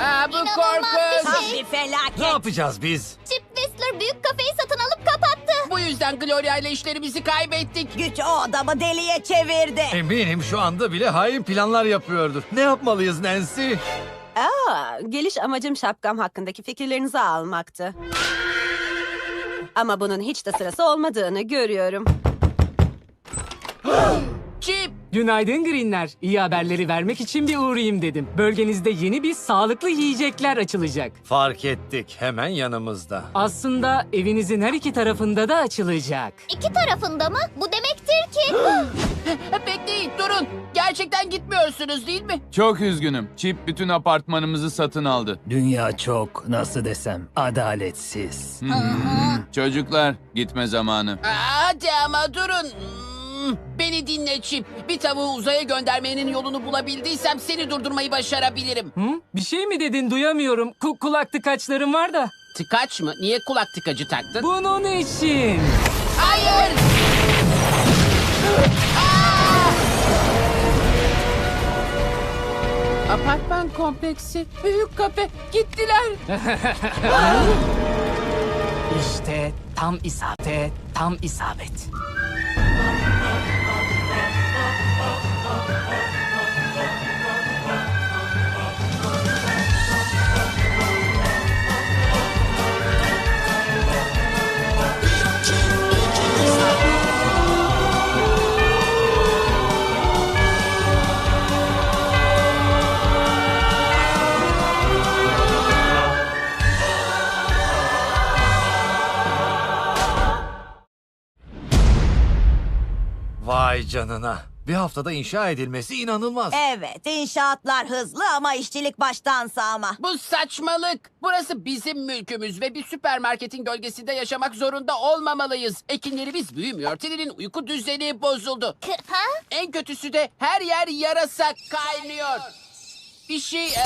Aa, bu İnanılmaz korkunç. bir Tam şey. bir felaket. Ne yapacağız biz? Chip Whistler büyük kafeyi satın alıp kapattı. Bu yüzden Gloria ile işlerimizi kaybettik. Güç o adamı deliye çevirdi. Eminim şu anda bile hain planlar yapıyordur. Ne yapmalıyız Nancy? Aa, geliş amacım şapkam hakkındaki fikirlerinizi almaktı. Ama bunun hiç de sırası olmadığını görüyorum. Chip, Günaydın Greenler. İyi haberleri vermek için bir uğrayayım dedim. Bölgenizde yeni bir sağlıklı yiyecekler açılacak. Fark ettik hemen yanımızda. Aslında evinizin her iki tarafında da açılacak. İki tarafında mı? Bu demektir ki... bekleyin durun. Gerçekten gitmiyorsunuz değil mi? Çok üzgünüm. Chip bütün apartmanımızı satın aldı. Dünya çok nasıl desem adaletsiz. Çocuklar gitme zamanı. Aa, hadi ama durun. Hmm, Beni dinle Chip. Bir tavuğu uzaya göndermenin yolunu bulabildiysem seni durdurmayı başarabilirim. Hı? Bir şey mi dedin duyamıyorum. Ku kulak tıkaçlarım var da. Tıkaç mı? Niye kulak tıkacı taktın? Bunun için. Hayır! Aa! Apartman kompleksi, büyük kafe gittiler. İşte tam isabet, tam isabet. Vay canına. Bir haftada inşa edilmesi inanılmaz. Evet inşaatlar hızlı ama işçilik baştan sağma. Bu saçmalık. Burası bizim mülkümüz ve bir süpermarketin gölgesinde yaşamak zorunda olmamalıyız. Ekinlerimiz büyümüyor. Tilly'nin uyku düzeni bozuldu. ha? En kötüsü de her yer yarasa kaynıyor. Bir şey, e,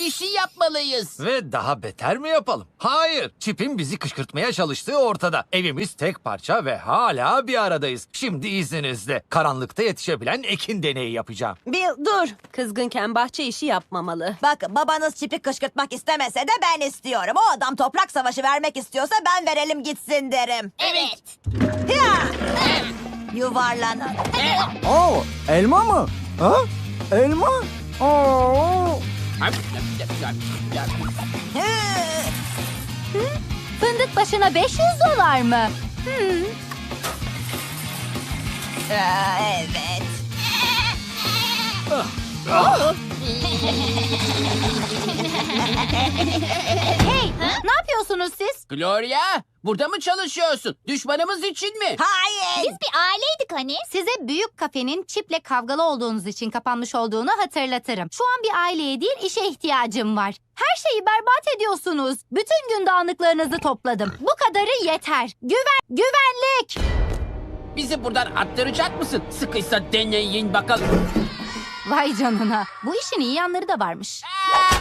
bir şey yapmalıyız. Ve daha beter mi yapalım? Hayır. Çip'in bizi kışkırtmaya çalıştığı ortada. Evimiz tek parça ve hala bir aradayız. Şimdi izninizle karanlıkta yetişebilen ekin deneyi yapacağım. Bill dur. Kızgınken bahçe işi yapmamalı. Bakın babanız çipi kışkırtmak istemese de ben istiyorum. O adam toprak savaşı vermek istiyorsa ben verelim gitsin derim. Evet. Ya! Yuvarlanın. Oo, elma mı? Ha? Elma? Oo. Hı! Fındık başına 500 dolar mı? Aa, evet. Hey, ne yapıyorsunuz siz? Gloria, burada mı çalışıyorsun? Düşmanımız için mi? Hayır. Biz bir aileydik hani. Size büyük kafenin çiple kavgalı olduğunuz için kapanmış olduğunu hatırlatırım. Şu an bir aileye değil işe ihtiyacım var. Her şeyi berbat ediyorsunuz. Bütün gün dağınıklarınızı topladım. Bu kadarı yeter. Güven, güvenlik. Bizi buradan attıracak mısın? Sıkıysa deneyin bakalım. Vay canına. Bu işin iyi yanları da varmış.